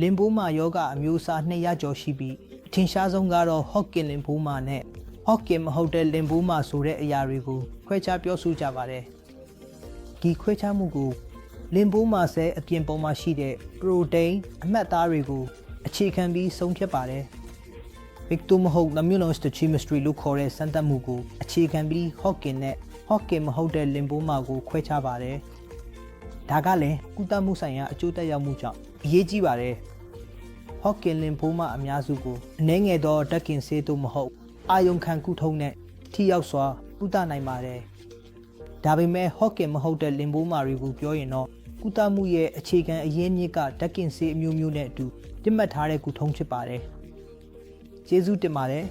လင်ဘိုးမာယောဂအမျိုးအစား200ကျော်ရှိပြီးအထင်ရှားဆုံးကတော့ Hodgkin လင်ဘိုးမာနဲ့ Hodgkin မဟုတ်တဲ့လင်ဘိုးမာဆိုတဲ့အရာတွေကိုခွဲခြားပြောဆိုကြပါတယ်ဒီခွဲခြားမှုကိုလင်ဘိုးမာဆဲအပြင်ပုံမှာရှိတဲ့ protein အမှတ်အသားတွေကိုအခြေခံပြီးဆုံးဖြတ်ပါတယ် Victor မဟုတ် immunohistochemistry လို့ခေါ်တဲ့စမ်းသပ်မှုကိုအခြေခံပြီး Hodgkin နဲ့ Hodgkin မဟုတ်တဲ့လင်ဘိုးမာကိုခွဲခြားပါတယ်။ ဒါကလည်းကုသမှုဆိုင်ရာအကျိုးသက်ရောက်မှုကြောင့်အရေးကြီးပါတယ်။ Hodgkin လင်ဘိုးမာအများစုကိုအနည်းငယ်သောဓာတ်ကင်ဆေးတို့မဟုတ်အာယုံခံကုထုံးနဲ့ထိရောက်စွာကုသနိုင်ပါတယ်။ဒါပေမဲ့ Hodgkin မဟုတ်တဲ့လင်ဘိုးမာတွေကိုပြောရင်တော့ကုသမှုရဲ့အခြေခံအရင်းမြစ်ကဓာတ်ကင်ဆေးအမျိုးမျိုးနဲ့အတူပြတ်မှတ်ထားတဲ့ကုထုံးဖြစ်ပါတယ်။ကျေးဇူးတင်ပါတယ်